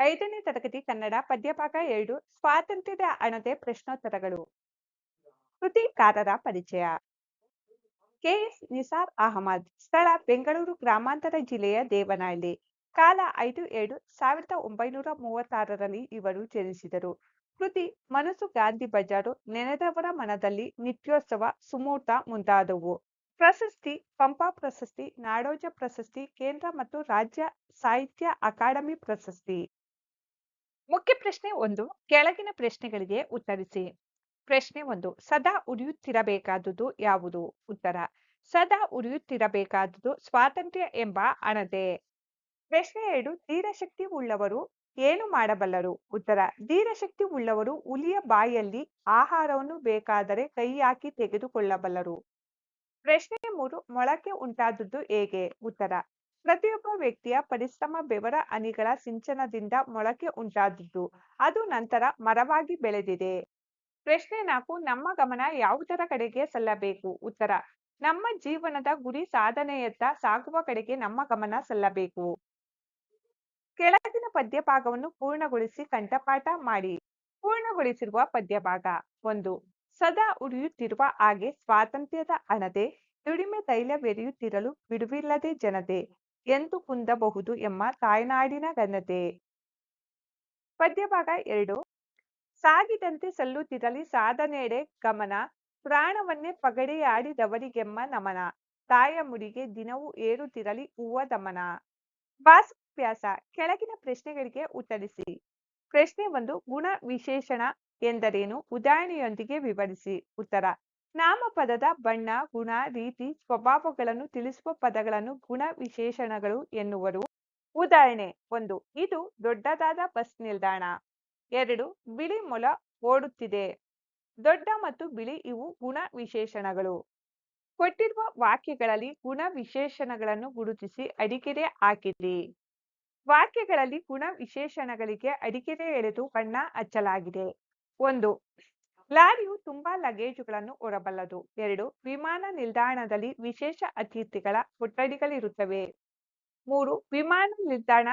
ಐದನೇ ತರಗತಿ ಕನ್ನಡ ಪದ್ಯಭಾಗ ಎರಡು, ಸ್ವಾತಂತ್ರ್ಯದ ಅಣತೆ ಪ್ರಶ್ನೋತ್ತರಗಳು. ಕೃತಿಕಾರರ ಪರಿಚಯ. ಕೆಎಸ್ ನಿಸಾರ್ ಅಹಮದ್, ಸ್ಥಳ ಬೆಂಗಳೂರು ಗ್ರಾಮಾಂತರ ಜಿಲ್ಲೆಯ ದೇವನಹಳ್ಳಿ. ಕಾಲ ಐದು ಏಳು ಸಾವಿರದ ಒಂಬೈನೂರ ಮೂವತ್ತಾರರಲ್ಲಿ ಇವರು ಜನಿಸಿದರು. ಕೃತಿ ಮನಸ್ಸು ಗಾಂಧಿ ಬಜಾರು ನೆನೆದವರ ಮನದಲ್ಲಿ ನಿತ್ಯೋತ್ಸವ ಸುಮೂರ್ತ ಮುಂತಾದವು. ಪ್ರಶಸ್ತಿ ಪಂಪಾ ಪ್ರಶಸ್ತಿ, ನಾಡೋಜ ಪ್ರಶಸ್ತಿ, ಕೇಂದ್ರ ಮತ್ತು ರಾಜ್ಯ ಸಾಹಿತ್ಯ ಅಕಾಡೆಮಿ ಪ್ರಶಸ್ತಿ. ಮುಖ್ಯ ಪ್ರಶ್ನೆ ಒಂದು, ಕೆಳಗಿನ ಪ್ರಶ್ನೆಗಳಿಗೆ ಉತ್ತರಿಸಿ. ಪ್ರಶ್ನೆ ಒಂದು, ಸದಾ ಉರಿಯುತ್ತಿರಬೇಕಾದುದು ಯಾವುದು? ಉತ್ತರ, ಸದಾ ಉರಿಯುತ್ತಿರಬೇಕಾದುದು ಸ್ವಾತಂತ್ರ್ಯ ಎಂಬ ಅಣತೆ. ಪ್ರಶ್ನೆ ಎರಡು, ಧೀರಶಕ್ತಿ ಉಳ್ಳವರು ಏನು ಮಾಡಬಲ್ಲರು? ಉತ್ತರ, ಧೀರಶಕ್ತಿ ಉಳ್ಳವರು ಹುಲಿಯ ಬಾಯಲ್ಲಿ ಆಹಾರವನ್ನು ಬೇಕಾದರೆ ಕೈ ಹಾಕಿ ತೆಗೆದುಕೊಳ್ಳಬಲ್ಲರು. ಪ್ರಶ್ನೆ ಮೂರು, ಮೊಳಕೆ ಉಂಟಾದದ್ದು ಹೇಗೆ? ಉತ್ತರ ಪ್ರತಿಯೊಬ್ಬ ವ್ಯಕ್ತಿಯ ಪರಿಶ್ರಮ ಬೆವರ ಹನಿಗಳ ಸಿಂಚನದಿಂದ ಮೊಳಕೆ ಉಂಟಾದದ್ದು. ಅದು ನಂತರ ಮರವಾಗಿ ಬೆಳೆದಿದೆ. ಪ್ರಶ್ನೆ ನಾಲ್ಕು, ನಮ್ಮ ಗಮನ ಯಾವುದರ ಕಡೆಗೆ ಸಲ್ಲಬೇಕು? ಉತ್ತರ, ನಮ್ಮ ಜೀವನದ ಗುರಿ ಸಾಧನೆಯತ್ತ ಸಾಗುವ ಕಡೆಗೆ ನಮ್ಮ ಗಮನ ಸಲ್ಲಬೇಕು. ಕೆಳಗಿನ ಪದ್ಯ ಭಾಗವನ್ನು ಪೂರ್ಣಗೊಳಿಸಿ ಕಂಠಪಾಠ ಮಾಡಿ. ಪೂರ್ಣಗೊಳಿಸಿರುವ ಪದ್ಯ ಭಾಗ ಒಂದು, ಸದಾ ಉರಿಯುತ್ತಿರುವ ಹಾಗೆ ಸ್ವಾತಂತ್ರ್ಯದ ಅಣದೆ ದುಡಿಮೆ ತೈಲವೆರಿಯುತ್ತಿರಲು ಬಿಡುವಿಲ್ಲದೆ ಜನತೆ. ಎಂದು ಕುಂದಬಹುದು ಎಂಬ ತಾಯ್ನಾಡಿನ ಘನತೆ. ಪದ್ಯಭಾಗ ಎರಡು. ಸಾಗಿದಂತೆ ಸಲ್ಲುತ್ತಿರಲಿ ಸಾಧನೆಡೆ ಗಮನ. ಪ್ರಾಣವನ್ನೇ ಪಗಡೆಯಾಡಿದವರಿಗೆಮ್ಮ ನಮನ. ತಾಯ ಮುಡಿಗೆ ದಿನವೂ ಏರುತ್ತಿರಲಿ ಹೂವ ದಮನ. ವ್ಯಾಸ ಕೆಳಗಿನ ಪ್ರಶ್ನೆಗಳಿಗೆ ಉತ್ತರಿಸಿ. ಪ್ರಶ್ನೆ ಒಂದು, ಗುಣ ವಿಶೇಷಣ ಎಂದರೇನು? ಉದಾಹರಣೆಯೊಂದಿಗೆ ವಿವರಿಸಿ. ಉತ್ತರ ನಾಮಪದದ ಬಣ್ಣ, ಗುಣ, ರೀತಿ, ಸ್ವಭಾವಗಳನ್ನು ತಿಳಿಸುವ ಪದಗಳನ್ನು ಗುಣ ವಿಶೇಷಣಗಳು ಎನ್ನುವರು. ಉದಾಹರಣೆ, ಒಂದು, ಇದು ದೊಡ್ಡದಾದ ಬಸ್ ನಿಲ್ದಾಣ. ಎರಡು, ಬಿಳಿ ಮೊಲ ಓಡುತ್ತಿದೆ. ದೊಡ್ಡ ಮತ್ತು ಬಿಳಿ, ಇವು ಗುಣ ವಿಶೇಷಣಗಳು. ಕೊಟ್ಟಿರುವ ವಾಕ್ಯಗಳಲ್ಲಿ ಗುಣ ವಿಶೇಷಣಗಳನ್ನು ಗುರುತಿಸಿ ಅಡಿಕೆರೆ ಹಾಕಿರಿ. ವಾಕ್ಯಗಳಲ್ಲಿ ಗುಣ ವಿಶೇಷಣಗಳಿಗೆ ಅಡಿಕೆರೆ ಎಳೆದು ಬಣ್ಣ ಹಚ್ಚಲಾಗಿದೆ. ಒಂದು ಲಾರಿಯು ತುಂಬಾ ಲಗೇಜುಗಳನ್ನು ಹೊರಬಲ್ಲದು. ಎರಡು, ವಿಮಾನ ನಿಲ್ದಾಣದಲ್ಲಿ ವಿಶೇಷ ಅತಿಥಿಗಳ ಕೊಠಡಿಗಳಿರುತ್ತವೆ. ಮೂರು, ವಿಮಾನ ನಿಲ್ದಾಣ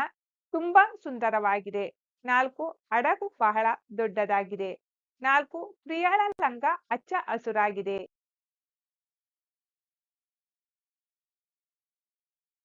ತುಂಬಾ ಸುಂದರವಾಗಿದೆ. ನಾಲ್ಕು, ಹಡಗು ಬಹಳ ದೊಡ್ಡದಾಗಿದೆ. ನಾಲ್ಕು ಪ್ರಿಯಳ ಲಂಗ ಹಚ್ಚ ಹಸುರಾಗಿದೆ.